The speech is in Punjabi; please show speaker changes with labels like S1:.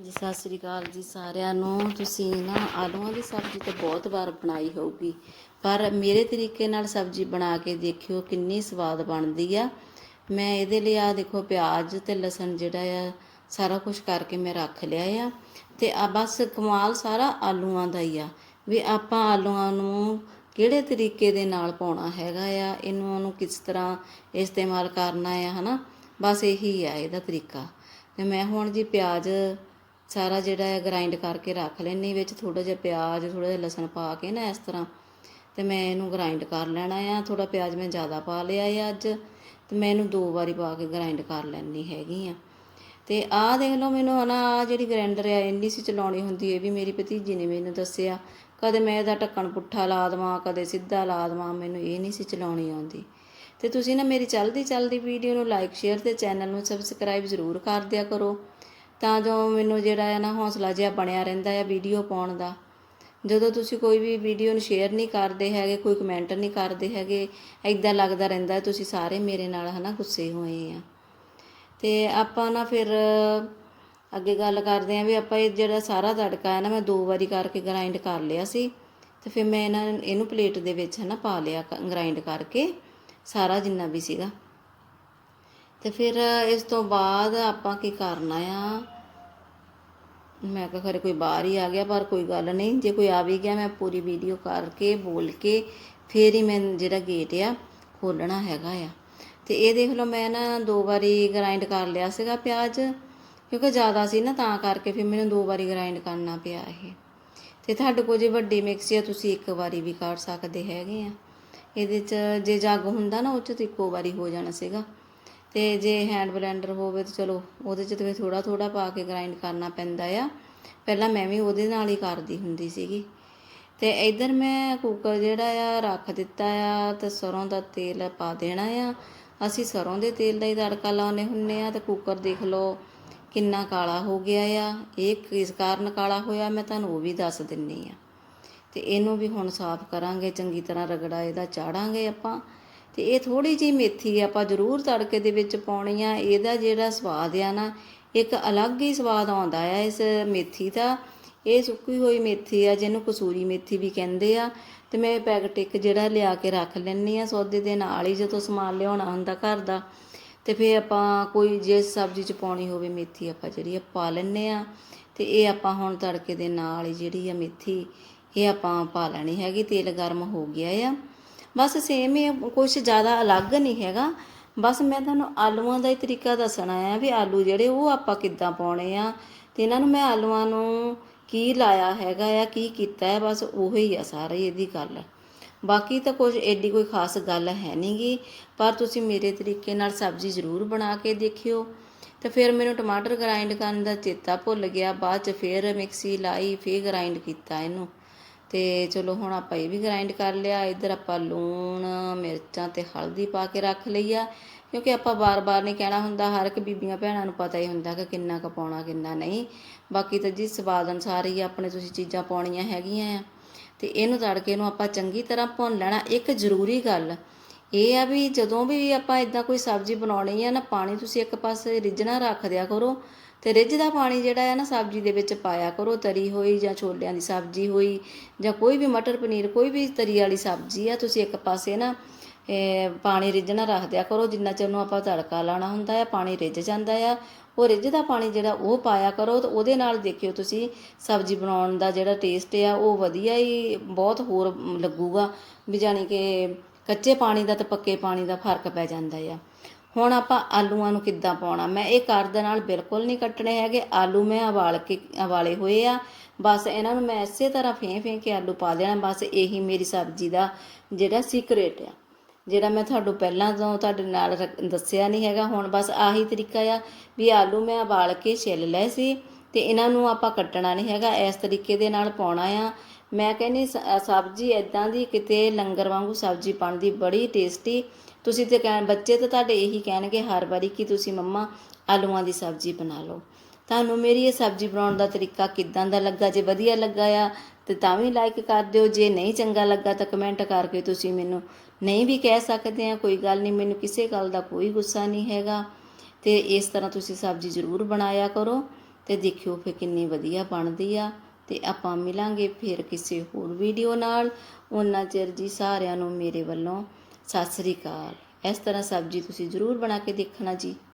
S1: ਜੀ ਸਤਿ ਸ੍ਰੀ ਅਕਾਲ ਜੀ ਸਾਰਿਆਂ ਨੂੰ। ਤੁਸੀਂ ਨਾ ਆਲੂਆਂ ਦੀ ਸਬਜ਼ੀ ਤਾਂ ਬਹੁਤ ਵਾਰ ਬਣਾਈ ਹੋਊਗੀ, ਪਰ ਮੇਰੇ ਤਰੀਕੇ ਨਾਲ ਸਬਜ਼ੀ ਬਣਾ ਕੇ ਦੇਖਿਓ ਕਿੰਨੀ ਸਵਾਦ ਬਣਦੀ ਆ। ਮੈਂ ਇਹਦੇ ਲਈ ਆ ਦੇਖੋ ਪਿਆਜ਼ ਤੇ ਲਸਣ ਜਿਹੜਾ ਆ, ਸਾਰਾ ਕੁਝ ਕਰਕੇ ਮੈਂ ਰੱਖ ਲਿਆ ਆ। ਤੇ ਆ ਬਸ ਕਮਾਲ ਸਾਰਾ ਆਲੂਆਂ ਦਾ ਹੀ ਆ। ਵੀ ਆਪਾਂ ਆਲੂਆਂ ਨੂੰ ਕਿਹੜੇ ਤਰੀਕੇ ਦੇ ਨਾਲ ਪਾਉਣਾ ਹੈਗਾ ਆ, ਇਹਨੂੰ ਉਹਨੂੰ ਕਿਸ ਤਰ੍ਹਾਂ ਇਸਤੇਮਾਲ ਕਰਨਾ ਆ, ਹਨਾ? ਬਸ ਇਹੀ ਆ ਇਹਦਾ ਤਰੀਕਾ। ਤੇ ਮੈਂ ਹੁਣ ਜੀ ਪਿਆਜ਼ ਸਾਰਾ ਜਿਹੜਾ ਹੈ ਗ੍ਰਾਈਂਡ ਕਰਕੇ ਰੱਖ ਲੈਣੀ ਵਿੱਚ ਥੋੜਾ ਜਿਹਾ ਪਿਆਜ਼ ਥੋੜਾ ਜਿਹਾ ਲਸਣ ਪਾ ਕੇ ਨਾ ਇਸ ਤਰ੍ਹਾਂ। ਤੇ ਮੈਂ ਇਹਨੂੰ ਗ੍ਰਾਈਂਡ ਕਰ ਲੈਣਾ ਆ ਥੋੜਾ ਪਿਆਜ਼ ਮੈਂ ਜ਼ਿਆਦਾ ਪਾ ਲਿਆ ਆ ਅੱਜ। ਤੇ ਮੈਂ ਇਹਨੂੰ ਦੋ ਵਾਰੀ ਪਾ ਕੇ ਗ੍ਰਾਈਂਡ ਕਰ ਲੈਣੀ ਹੈਗੀ ਆ। ਤੇ ਆਹ ਦੇਖ ਲਓ ਮੈਨੂੰ ਨਾ ਆਹ ਜਿਹੜੀ ਗ੍ਰਾਈਂਡਰ ਆ, ਇੰਨੀ ਸੀ ਚਲਾਉਣੀ ਹੁੰਦੀ, ਇਹ ਵੀ ਮੇਰੀ ਭਤੀਜੀ ਨੇ ਮੈਨੂੰ ਦੱਸਿਆ। ਕਦੇ ਮੈਂ ਇਹਦਾ ਢੱਕਣ ਪੁੱਠਾ ਲਾ ਦੇਵਾਂ, ਕਦੇ ਸਿੱਧਾ ਲਾ ਦੇਵਾਂ, ਮੈਨੂੰ ਇਹ ਨਹੀਂ ਸੀ ਚਲਾਉਣੀ ਆਉਂਦੀ। ਤੇ ਤੁਸੀਂ ਨਾ ਮੇਰੀ ਚੱਲਦੀ ਚੱਲਦੀ ਵੀਡੀਓ ਨੂੰ ਲਾਈਕ ਸ਼ੇਅਰ ਤੇ ਚੈਨਲ ਨੂੰ ਸਬਸਕ੍ਰਾਈਬ ਜ਼ਰੂਰ ਕਰ ਦਿਆ ਕਰੋ। ਤਾਂ ਜੋ ਮੈਨੂੰ ਜਿਹੜਾ ਹੈ ਨਾ ਹੌਸਲਾ ਜਿਹਾ ਬਣਿਆ ਰਹਿੰਦਾ ਹੈ ਵੀਡੀਓ ਪਾਉਣ ਦਾ। ਜਦੋਂ ਤੁਸੀਂ ਕੋਈ ਵੀ ਵੀਡੀਓ ਨੂੰ ਸ਼ੇਅਰ ਨਹੀਂ ਕਰਦੇ ਹੈਗੇ, ਕੋਈ ਕਮੈਂਟ ਨਹੀਂ ਕਰਦੇ ਹੈਗੇ ਐਦਾਂ ਲੱਗਦਾ ਰਹਿੰਦਾ ਤੁਸੀਂ ਸਾਰੇ ਮੇਰੇ ਨਾਲ ਹਨਾ ਗੁੱਸੇ ਹੋਏ ਆ। ਤੇ ਆਪਾਂ ਨਾ ਫਿਰ ਅੱਗੇ ਗੱਲ ਕਰਦੇ ਆਂ ਵੀ ਆਪਾਂ ਇਹ ਜਿਹੜਾ ਸਾਰਾ ਤੜਕਾ ਹੈ ਨਾ ਮੈਂ ਦੋ ਵਾਰੀ ਕਰਕੇ ਗ੍ਰਾਈਂਡ ਕਰ ਲਿਆ ਸੀ। ਤੇ ਫਿਰ ਮੈਂ ਇਹਨਾਂ, ਇਹਨੂੰ ਪਲੇਟ ਦੇ ਵਿੱਚ ਹਨਾ ਪਾ ਲਿਆ ਗ੍ਰਾਈਂਡ ਕਰਕੇ ਸਾਰਾ ਜਿੰਨਾ ਵੀ ਸੀਗਾ। ਤੇ ਫਿਰ ਇਸ ਤੋਂ ਬਾਅਦ ਆਪਾਂ ਕੀ ਕਰਨਾ ਆ? ਮੈਂ ਕਿਹਾ ਖਰੇ ਕੋਈ ਬਾਹਰ ਹੀ ਆ ਗਿਆ, ਪਰ ਕੋਈ ਗੱਲ ਨਹੀਂ। ਜੇ ਕੋਈ ਆ ਵੀ ਗਿਆ, ਮੈਂ ਪੂਰੀ ਵੀਡੀਓ ਕਰਕੇ, ਬੋਲ ਕੇ ਫੇਰ ਹੀ ਮੈਂ ਜਿਹੜਾ ਗੇਟ ਆ ਖੋਲਣਾ ਹੈਗਾ ਆ। ਤੇ ਇਹ ਦੇਖ ਲਓ, ਮੈਂ ਨਾ ਦੋ ਵਾਰੀ ਗ੍ਰਾਈਂਡ ਕਰ ਲਿਆ ਸੀਗਾ ਪਿਆਜ਼, ਕਿਉਂਕਿ ਜ਼ਿਆਦਾ ਸੀ ਨਾ, ਤਾਂ ਕਰਕੇ ਫਿਰ ਮੈਨੂੰ ਦੋ ਵਾਰੀ ਗ੍ਰਾਈਂਡ ਕਰਨਾ ਪਿਆ ਇਹ। ਤੇ ਤੁਹਾਡੇ ਕੋਲ ਜੇ ਵੱਡੀ ਮਿਕਸੀ ਆ, ਤੁਸੀਂ ਇੱਕ ਵਾਰੀ ਵੀ ਕਰ ਸਕਦੇ ਹੈਗੇ ਆ। ਇਹਦੇ 'ਚ ਜੇ ਜੱਗ ਹੁੰਦਾ ਨਾ, ਉਹ 'ਚ ਤਾਂ ਇੱਕੋ ਵਾਰੀ ਹੋ ਜਾਣਾ ਸੀਗਾ। ਤੇ ਜੇ ਹੈਂਡ ਬਲੈਂਡਰ ਹੋਵੇ ਤਾਂ ਚਲੋ ਉਹਦੇ 'ਚ ਤੇ ਥੋੜਾ ਥੋੜਾ ਪਾ ਕੇ ਗ੍ਰਾਈਂਡ ਕਰਨਾ ਪੈਂਦਾ ਆ। ਪਹਿਲਾਂ ਮੈਂ ਵੀ ਉਹਦੇ ਨਾਲ ਹੀ ਕਰਦੀ ਹੁੰਦੀ ਸੀਗੀ। ਤੇ ਇਧਰ ਮੈਂ ਕੁੱਕਰ ਜਿਹੜਾ ਆ ਰੱਖ ਦਿੱਤਾ ਆ ਤੇ ਸਰੋਂ ਦਾ ਤੇਲ ਪਾ ਦੇਣਾ ਆ। ਅਸੀਂ ਸਰੋਂ ਦੇ ਤੇਲ ਦਾ ਹੀ ਤੜਕਾ ਲਾਉਨੇ ਹੁੰਨੇ ਆ ਤੇ ਕੁੱਕਰ ਦੇਖ ਲਓ ਕਿੰਨਾ ਕਾਲਾ ਹੋ ਗਿਆ ਆ। ਇਹ ਕਿਸ ਕਾਰਨ ਕਾਲਾ ਹੋਇਆ ਮੈਂ ਤੁਹਾਨੂੰ ਉਹ ਵੀ ਦੱਸ ਦਿੰਨੀ ਆ। ਤੇ ਇਹਨੂੰ ਵੀ ਹੁਣ ਸਾਫ਼ ਕਰਾਂਗੇ, ਚੰਗੀ ਤਰ੍ਹਾਂ ਰਗੜਾ ਇਹਦਾ ਚਾੜਾਂਗੇ ਆਪਾਂ। ਤੇ ਇਹ ਥੋੜੀ ਜਿਹੀ ਮੇਥੀ ਆਪਾਂ ਜ਼ਰੂਰ ਤੜਕੇ ਦੇ ਵਿੱਚ ਪਾਉਣੀ ਆ। ਇਹਦਾ ਜਿਹੜਾ ਸਵਾਦ ਆ ਨਾ, ਇੱਕ ਅਲੱਗ ਹੀ ਸਵਾਦ ਆਉਂਦਾ ਆ ਇਸ ਮੇਥੀ ਦਾ। ਇਹ ਸੁੱਕੀ ਹੋਈ ਮੇਥੀ ਆ, ਜਿਹਨੂੰ ਕਸੂਰੀ ਮੇਥੀ ਵੀ ਕਹਿੰਦੇ ਆ। ਤੇ ਮੈਂ ਪੈਕਟ ਇੱਕ ਜਿਹੜਾ ਲਿਆ ਕੇ ਰੱਖ ਲੈਣੀ ਆ ਸੌਦੇ ਦੇ ਨਾਲ ਹੀ, ਜਦੋਂ ਸਮਾਨ ਲਿਆਉਣਾ ਹੁੰਦਾ ਘਰ ਦਾ। ਤੇ ਫਿਰ ਆਪਾਂ ਕੋਈ ਜੇ ਸਬਜ਼ੀ ਚ ਪਾਉਣੀ ਹੋਵੇ ਮੇਥੀ ਆਪਾਂ ਜਿਹੜੀ ਆ ਪਾ ਲੈਣੇ ਆ। ਤੇ ਇਹ ਆਪਾਂ ਹੁਣ ਤੜਕੇ ਦੇ ਨਾਲ ਹੀ ਜਿਹੜੀ ਆ ਮੇਥੀ, ਇਹ ਆਪਾਂ ਪਾ ਲੈਣੀ ਹੈਗੀ, ਤੇਲ ਗਰਮ ਹੋ ਗਿਆ ਆ। ਬਸ ਸੇਮ ਹੀ ਕੁਝ ਜ਼ਿਆਦਾ ਅਲੱਗ ਨਹੀਂ ਹੈਗਾ। ਬਸ ਮੈਂ ਤੁਹਾਨੂੰ ਆਲੂਆਂ ਦਾ ਹੀ ਤਰੀਕਾ ਦੱਸਣਾ ਆ ਵੀ ਆਲੂ ਜਿਹੜੇ ਉਹ ਆਪਾਂ ਕਿੱਦਾਂ ਪਾਉਣੇ ਆ। ਤੇ ਇਹਨਾਂ ਨੂੰ ਮੈਂ ਆਲੂਆਂ ਨੂੰ ਕੀ ਲਾਇਆ ਹੈਗਾ ਆ, ਕੀ ਕੀਤਾ ਹੈ ਬਸ ਉਹੀ ਹੀ ਆ ਸਾਰਾ ਇਹਦੀ ਗੱਲ। ਬਾਕੀ ਤਾਂ ਕੁਝ ਐਡੀ ਕੋਈ ਖਾਸ ਗੱਲ ਹੈ ਨਹੀਂਗੀ ਪਰ ਤੁਸੀਂ ਮੇਰੇ ਤਰੀਕੇ ਨਾਲ ਸਬਜ਼ੀ ਜ਼ਰੂਰ ਬਣਾ ਕੇ ਦੇਖਿਓ। ਤੇ ਫਿਰ ਮੈਨੂੰ ਟਮਾਟਰ ਗ੍ਰਾਈਂਡ ਕਰਨ ਦਾ ਚੇਤਾ ਭੁੱਲ ਗਿਆ, ਬਾਅਦ ਚ ਫਿਰ ਮਿਕਸੀ ਲਾਈ, ਫਿਰ ਗ੍ਰਾਈਂਡ ਕੀਤਾ ਇਹਨੂੰ। ਤੇ ਚਲੋ ਹੁਣ ਆਪਾਂ ਇਹ ਵੀ ਗ੍ਰਾਈਂਡ ਕਰ ਲਿਆ। ਇੱਧਰ ਆਪਾਂ ਲੂਣ, ਮਿਰਚਾਂ ਤੇ ਹਲਦੀ ਪਾ ਕੇ ਰੱਖ ਲਈ ਆ। ਕਿਉਂਕਿ ਆਪਾਂ ਬਾਰ-ਬਾਰ ਨਹੀਂ ਕਹਿਣਾ ਹੁੰਦਾ, ਹਰ ਇੱਕ ਬੀਬੀਆਂ ਭੈਣਾਂ ਨੂੰ ਪਤਾ ਹੀ ਹੁੰਦਾ ਕਿ ਕਿੰਨਾ ਕੁ ਪਾਉਣਾ, ਕਿੰਨਾ ਨਹੀਂ। ਬਾਕੀ ਤਾਂ ਜੀ ਸਵਾਦ ਅਨੁਸਾਰ ਹੀ ਆਪਣੇ ਤੁਸੀਂ ਚੀਜ਼ਾਂ ਪਾਉਣੀਆਂ ਹੈਗੀਆਂ ਆ। ਤੇ ਇਹਨੂੰ ਤੜਕੇ ਨੂੰ ਆਪਾਂ ਚੰਗੀ ਤਰ੍ਹਾਂ ਭੁੰਨ ਲੈਣਾ। ਇੱਕ ਜ਼ਰੂਰੀ ਗੱਲ ਇਹ ਆ ਵੀ ਜਦੋਂ ਵੀ ਆਪਾਂ ਇਦਾਂ ਕੋਈ ਸਬਜ਼ੀ ਬਣਾਉਣੀ ਆ ਨਾ, ਪਾਣੀ ਤੁਸੀਂ ਇੱਕ ਪਾਸੇ ਰਿੱਝਣਾ ਰੱਖ ਦਿਆ ਕਰੋ। ਤੇ ਰਿੱਝਦਾ ਪਾਣੀ ਜਿਹੜਾ ਹੈ ਨਾ ਸਬਜ਼ੀ ਦੇ ਵਿੱਚ ਪਾਇਆ ਕਰੋ, ਤਰੀ ਹੋਈ ਜਾਂ ਛੋਲਿਆਂ ਦੀ ਸਬਜ਼ੀ ਹੋਈ ਜਾਂ ਕੋਈ ਵੀ ਮਟਰ ਪਨੀਰ, ਕੋਈ ਵੀ ਤਰੀ ਵਾਲੀ ਸਬਜ਼ੀ ਆ, ਤੁਸੀਂ ਇੱਕ ਪਾਸੇ ਨਾ ਪਾਣੀ ਰਿੱਝਣਾ ਰੱਖ ਦਿਆ ਕਰੋ, ਜਿੰਨਾ ਚਿਰ ਨੂੰ ਆਪਾਂ ਤੜਕਾ ਲਾਣਾ ਹੁੰਦਾ ਆ, ਪਾਣੀ ਰਿੱਝ ਜਾਂਦਾ ਆ। ਉਹ ਰਿੱਝਦਾ ਪਾਣੀ ਜਿਹੜਾ ਉਹ ਪਾਇਆ ਕਰੋ ਤੇ ਉਹਦੇ ਨਾਲ ਦੇਖਿਓ ਤੁਸੀਂ ਸਬਜ਼ੀ ਬਣਾਉਣ ਦਾ ਜਿਹੜਾ ਟੇਸਟ ਆ, ਉਹ ਵਧੀਆ ਹੀ ਬਹੁਤ ਹੋਰ ਲੱਗੂਗਾ, ਵੀ ਜਾਣੀ ਕਿ ਕੱਚੇ ਪਾਣੀ ਦਾ ਤੇ ਪੱਕੇ ਪਾਣੀ ਦਾ ਫ਼ਰਕ ਪੈ ਜਾਂਦਾ ਆ। ਹੁਣ ਆਪਾਂ ਆਲੂਆਂ ਨੂੰ ਕਿੱਦਾਂ ਪਾਉਣਾ? ਮੈਂ ਇਹ ਕਰ ਦੇ ਨਾਲ ਬਿਲਕੁਲ ਨਹੀਂ ਕੱਟਣੇ ਹੈਗੇ। ਆਲੂ ਮੈਂ ਉਬਾਲ ਕੇ, ਉਬਾਲੇ ਹੋਏ ਆ। ਬਸ ਇਹਨਾਂ ਨੂੰ ਮੈਂ ਇਸੇ ਤਰ੍ਹਾਂ ਫੇਂ ਫੇਂ ਕੇ ਆਲੂ ਪਾ ਦੇਣਾ। ਬਸ ਇਹੀ ਮੇਰੀ ਸਬਜ਼ੀ ਦਾ ਜਿਹੜਾ ਸੀਕ੍ਰੇਟ ਆ। ਜਿਹੜਾ ਮੈਂ ਤੁਹਾਨੂੰ ਪਹਿਲਾਂ ਤੋਂ ਤੁਹਾਡੇ ਨਾਲ ਰ- ਦੱਸਿਆ ਨਹੀਂ ਹੈਗਾ। ਹੁਣ ਬਸ ਆਹੀ ਤਰੀਕਾ ਆ ਵੀ ਆਲੂ ਮੈਂ ਉਬਾਲ ਕੇ ਛਿੱਲ ਲਏ ਸੀ। ਤੇ ਇਹਨਾਂ ਨੂੰ ਆਪਾਂ ਕੱਟਣਾ ਨਹੀਂ ਹੈਗਾ, ਇਸ ਤਰੀਕੇ ਦੇ ਨਾਲ ਪਾਉਣਾ ਆ। ਮੈਂ ਕਹਿੰਦੀ ਸ- ਸਬਜ਼ੀ ਇਦਾਂ ਦੀ ਕਿਤੇ ਲੰਗਰ ਵਾਂਗੂ ਸਬਜ਼ੀ ਬਣਦੀ ਬੜੀ ਟੇਸਟੀ ਤੁਸੀਂ ਤੇ ਕਹਿਣ, ਬੱਚੇ ਤਾਂ ਤੁਹਾਡੇ ਇਹੀ ਕਹਿਣਗੇ ਹਰ ਵਾਰੀ ਕਿ ਤੁਸੀਂ ਮੰਮਾ ਆਲੂਆਂ ਦੀ ਸਬਜ਼ੀ ਬਣਾ ਲਓ। ਤੁਹਾਨੂੰ ਮੇਰੀ ਇਹ ਸਬਜ਼ੀ ਬਣਾਉਣ ਦਾ ਤਰੀਕਾ ਕਿੱਦਾਂ ਦਾ ਲੱਗਾ? ਜੇ ਵਧੀਆ ਲੱਗਾ ਆ, ਤੇ ਤਾਂ ਵੀ ਲਾਈਕ ਕਰ ਦਿਓ। ਜੇ ਨਹੀਂ ਚੰਗਾ ਲੱਗਾ ਤਾਂ ਕਮੈਂਟ ਕਰਕੇ ਤੁਸੀਂ ਮੈਨੂੰ ਨਹੀਂ ਵੀ ਕਹਿ ਸਕਦੇ ਆ, ਕੋਈ ਗੱਲ ਨਹੀਂ, ਮੈਨੂੰ ਕਿਸੇ ਗੱਲ ਦਾ ਕੋਈ ਗੁੱਸਾ ਨਹੀਂ ਹੈਗਾ। ਤੇ ਇਸ ਤਰ੍ਹਾਂ ਤੁਸੀਂ ਸਬਜ਼ੀ ਜ਼ਰੂਰ ਬਣਾਇਆ ਕਰੋ। ਤੇ ਦੇਖਿਓ ਫਿਰ ਕਿੰਨੀ ਵਧੀਆ ਬਣਦੀ ਆ। ਤੇ ਆਪਾਂ ਮਿਲਾਂਗੇ ਫਿਰ ਕਿਸੇ ਹੋਰ ਵੀਡੀਓ ਨਾਲ। ਉਹਨਾਂ ਚਿਰ ਜੀ ਸਾਰਿਆਂ ਨੂੰ ਮੇਰੇ ਵੱਲੋਂ ਸਤਿ ਸ੍ਰੀ ਅਕਾਲ। ਇਸ ਤਰ੍ਹਾਂ ਸਬਜ਼ੀ ਤੁਸੀਂ ਜ਼ਰੂਰ ਬਣਾ ਕੇ ਦੇਖਣਾ ਜੀ।